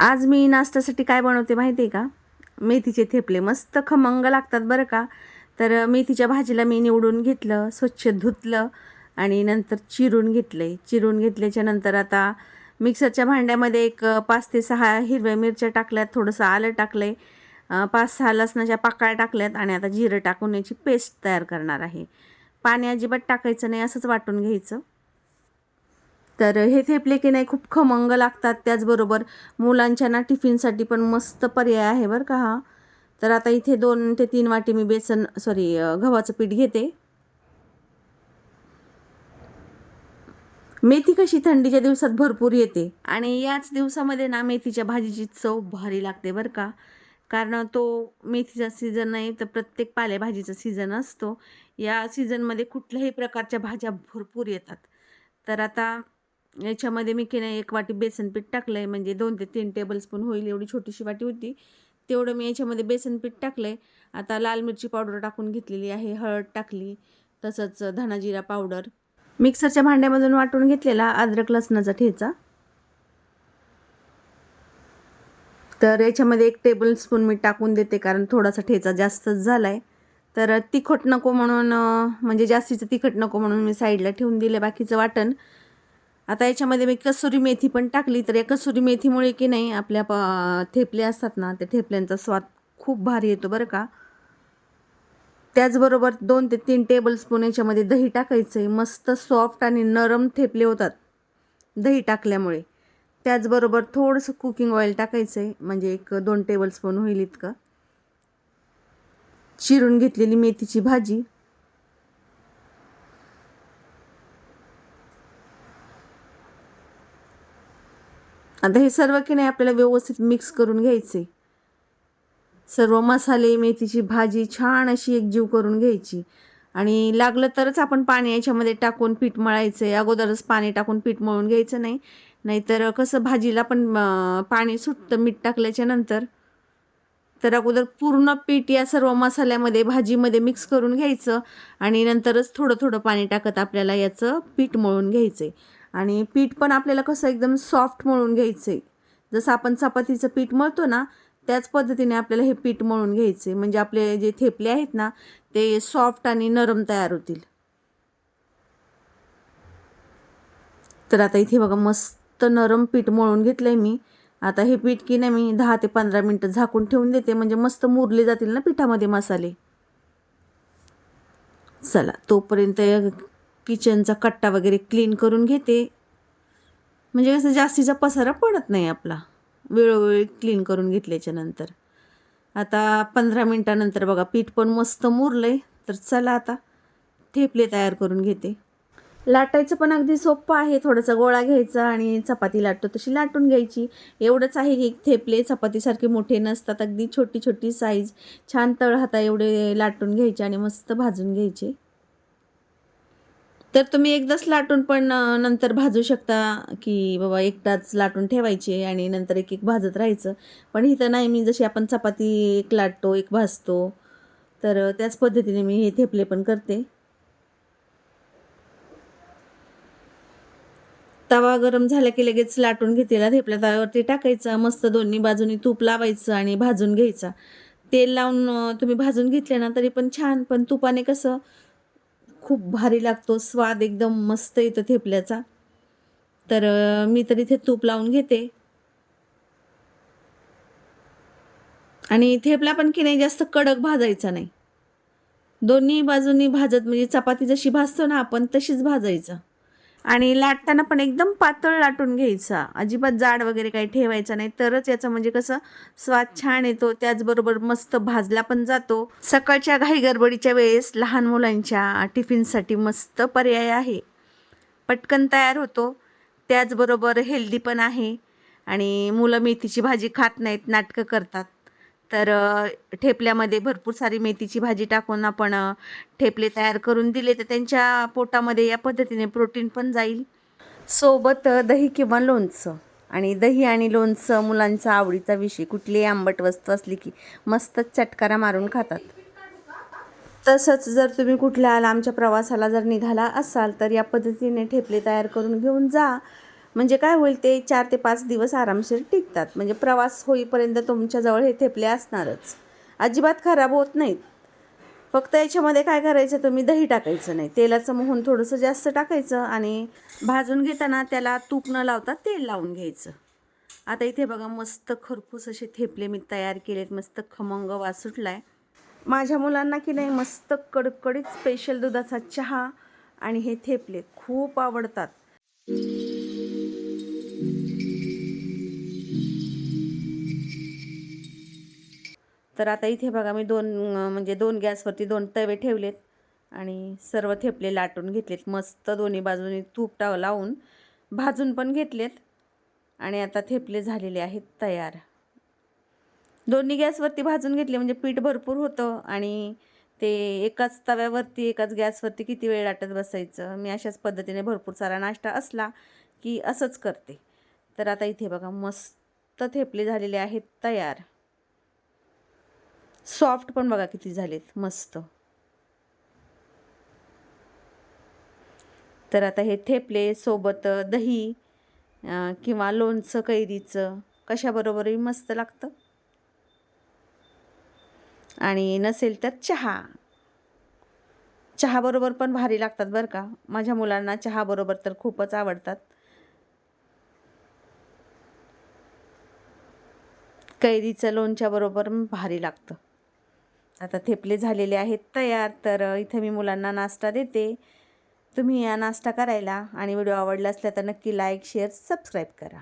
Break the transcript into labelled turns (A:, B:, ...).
A: आज मी नाश्त्यासाठी काय बनवते माहिती आहे का? मेथीचे थेपले. मस्त खमंग लागतात बरं का? तर मेथीच्या भाजीला मी निवडून घेतलं स्वच्छ धुतलं आणि नंतर चिरून घेतले. चिरून घेतल्याच्या नंतर आता मिक्सरच्या भांड्यामध्ये एक पाच ते सहा हिरव्या मिरच्या टाकल्यात थोडंसं आलं टाकलं आहे पाच सहा लसणाच्या पाकळ्या टाकल्यात आणि आता जिरं टाकून याची पेस्ट तयार करणार आहे. पाणी अजिबात टाकायचं नाही असंच वाटून घ्यायचं. तर हे थेपले की नाही खूप खमंग लागतात. त्याचबरोबर मुलांच्या ना टिफिनसाठी पण मस्त पर्याय आहे बरं का हा. तर आता इथे दोन ते तीन वाटी मी बेसन सॉरी गव्हाचं पीठ घेते. मेथी कशी थंडीच्या दिवसात भरपूर येते आणि याच दिवसामध्ये ना मेथीच्या भाजीची चव भारी लागते बरं का. कारण तो मेथीचा सीझन नाही तर प्रत्येक पालेभाजीचा सीझन असतो. या सीझनमध्ये कुठल्याही प्रकारच्या भाज्या भरपूर येतात. तर आता याच्यामध्ये मी की नाही एक वाटी बेसन पीठ टाकलं आहे म्हणजे दोन ते तीन टेबलस्पून होईल एवढी छोटीशी वाटी होती. तेवढं मी याच्यामध्ये बेसन पीठ टाकलं आहे आता लाल मिरची पावडर टाकून घेतलेली आहे हळद टाकली तसंच धनाजिरा पावडर. मिक्सरच्या भांड्यामधून वाटून घेतलेला अद्रक लसणाचा ठेचा. तर याच्यामध्ये एक टेबल स्पून मी टाकून देते कारण थोडासा ठेचा जास्तच झाला आहे तर तिखट नको म्हणून म्हणजे जास्तीचं तिखट नको म्हणून मी साईडला ठेवून दिलं बाकीचं वाटण. आता याच्यामध्ये मी कसुरी मेथी पण टाकली तर या कसुरी मेथीमुळे की नाही आपल्या प थेपले असतात ना त्या थेपल्यांचा स्वाद खूप भारी येतो बरं का. त्याचबरोबर दोन ते तीन टेबल स्पून याच्यामध्ये दही टाकायचं आहे मस्त सॉफ्ट आणि नरम थेपले होतात दही टाकल्यामुळे. त्याचबरोबर थोडंसं कुकिंग ऑइल टाकायचं आहे म्हणजे एक दोन टेबल स्पून होईल इतकं. चिरून घेतलेली मेथीची भाजी आता हे सर्व की नाही आपल्याला व्यवस्थित मिक्स करून घ्यायचे सर्व मसाले मेथीची भाजी छान अशी एकजीव करून घ्यायची. आणि लागलं तरच आपण पाणी याच्यामध्ये टाकून पीठ मळायचं आहे अगोदरच पाणी टाकून पीठ मळून घ्यायचं नाही. नाहीतर कसं भाजीला पण पाणी सुटतं मीठ टाकल्याच्या नंतर. तर अगोदर पूर्ण पीठ या सर्व मसाल्यामध्ये भाजीमध्ये मिक्स करून घ्यायचं. आणि नंतरच थोडं थोडं पाणी टाकत आपल्याला याचं पीठ मळून घ्यायचं आहे आणि पीठ पण आपल्याला कसं एकदम सॉफ्ट मळून घ्यायचं आहे जसं आपण चपातीचं पीठ मळतो ना त्याच पद्धतीने आपल्याला हे पीठ मळून घ्यायचे म्हणजे आपले जे थेपले आहेत ना ते सॉफ्ट आणि नरम तयार होतील. तर आता इथे बघा मस्त नरम पीठ मळून घेतलं आहे मी. आता हे पीठ की नाही मी दहा ते पंधरा मिनटं झाकून ठेवून देते. म्हणजे मस्त मुरले जातील ना पिठामध्ये मसाले. चला तोपर्यंत किचनचा कट्टा वगैरे क्लीन करून घेते. म्हणजे कसं जास्तीचा पसारा पडत नाही आपला. वेळोवेळी क्लीन करून घेतल्याच्या नंतर. आता पंधरा मिनटानंतर बघा पीठ पण मस्त मुरलं आहे तर चला आता ठेपले तयार करून घेते. लाटायचं पण अगदी सोपं आहे. थोडासा गोळा घ्यायचा आणि चपाती लाटतो तशी लाटून घ्यायची. एवढंच आहे की थेपले चपातीसारखे मोठे नसतात. अगदी छोटी छोटी साईज छान तळ हाता एवढे लाटून घ्यायचे आणि मस्त भाजून घ्यायचे. तर तुम्ही एकदाच लाटून पण नंतर भाजू शकता की बाबा एकदाच लाटून ठेवायचे आणि नंतर एक एक भाजत राहायचं. पण इथं नाही मी जशी आपण चपाती एक लाटतो एक भाजतो तर त्याच पद्धतीने मी हे थेपले पण करते. तवा गरम झाला की लगेच लाटून घेतलेला थेपल्या तव्यावरती टाकायचा मस्त दोन्ही बाजूनी तूप लावायचं आणि भाजून घ्यायचा. तेल लावून तुम्ही भाजून घेतले ना तरी पण छान पण तुपाने कसं खूप भारी लागतो. स्वाद एकदम मस्त येतो थेपल्याचा. तर मी तर इथे तूप लावून घेते. आणि थेपला पण की नाही जास्त कडक भाजायचा नाही. दोन्ही बाजूंनी भाजत म्हणजे चपाती जशी भाजतो ना आपण तशीच भाजायचं. आणि लाटताना पण एकदम पातळ लाटून घ्यायचा. अजिबात जाड वगैरे काही ठेवायचा नाही. तरच याचं म्हणजे कसं स्वाद छान येतो. त्याचबरोबर मस्त भाजला पण जातो. सकाळच्या घाई गडबडीच्या वेळेस लहान मुलांच्या टिफिनसाठी मस्त पर्याय आहे. पटकन तयार होतो. त्याचबरोबर हेल्दी पण आहे. आणि मुलं मेथीची भाजी खात नाहीत नाटकं करतात. तर ठेपल्यामध्ये भरपूर सारी मेथीची भाजी टाकून आपण ठेपले तयार करून दिले तर त्यांच्या पोटामध्ये या पद्धतीने प्रोटीन पण जाईल. सोबत दही किंवा लोणचं. आणि दही आणि लोणचं मुलांचा आवडीचा विषय. कुठलीही आंबट वस्तू असली की मस्तच चटकारा मारून खातात. तसंच जर तुम्ही कुठल्या लांबच्या प्रवासाला जर निघाला असाल तर या पद्धतीने ठेपले तयार करून घेऊन जा. म्हणजे काय होईल ते चार ते पाच दिवस आरामशीर टिकतात. म्हणजे प्रवास होईपर्यंत तुमच्याजवळ हे थेपले असणारच. अजिबात खराब होत नाहीत. फक्त याच्यामध्ये काय करायचं तुम्ही दही टाकायचं नाही. तेलाचं मोहन थोडंसं जास्त टाकायचं आणि भाजून घेताना त्याला तूप न लावता तेल लावून घ्यायचं. आता इथे बघा मस्त खरपूस असे थेपले मी तयार केलेत. मस्त खमंग वास सुटला आहे माझ्या मुलांना की नाही मस्त कडकडीत स्पेशल दुधाचा चहा आणि हे थेपले खूप आवडतात. तर आता इथे बघा मी दोन म्हणजे दोन गॅसवरती दोन तवे ठेवलेत आणि सर्व थेपले लाटून घेतलेत. मस्त दोन्ही बाजूनी तूप टाव लावून भाजून पण घेतलेत आणि आता थेपले झालेले आहेत तयार. दोन्ही गॅसवरती भाजून घेतले म्हणजे पीठ भरपूर होतं आणि ते एकाच तव्यावरती एकाच गॅसवरती किती वेळ लाटत बसायचं? मी अशाच पद्धतीने भरपूर सारा नाश्ता असला की असंच करते. तर आता इथे बघा मस्त थेपले झालेले आहेत तयार. सॉफ्ट पण बघा किती झालेत मस्त. तर आता हे थेपले सोबत दही किंवा लोणचं कैरीचं कशाबरोबरही मस्त लागतं. आणि नसेल तर चहा. चहाबरोबर पण भारी लागतात बरं का. माझ्या मुलांना चहाबरोबर तर खूपच आवडतात. कैरीचं लोणच्याबरोबर भारी लागतं. आता थेपले झालेले आहेत तयार तर इथे मी मुलांना नाश्ता देते. तुम्ही या नाश्ता करायला आणि व्हिडिओ आवडला असला तर नक्की लाईक शेअर सबस्क्राईब करा.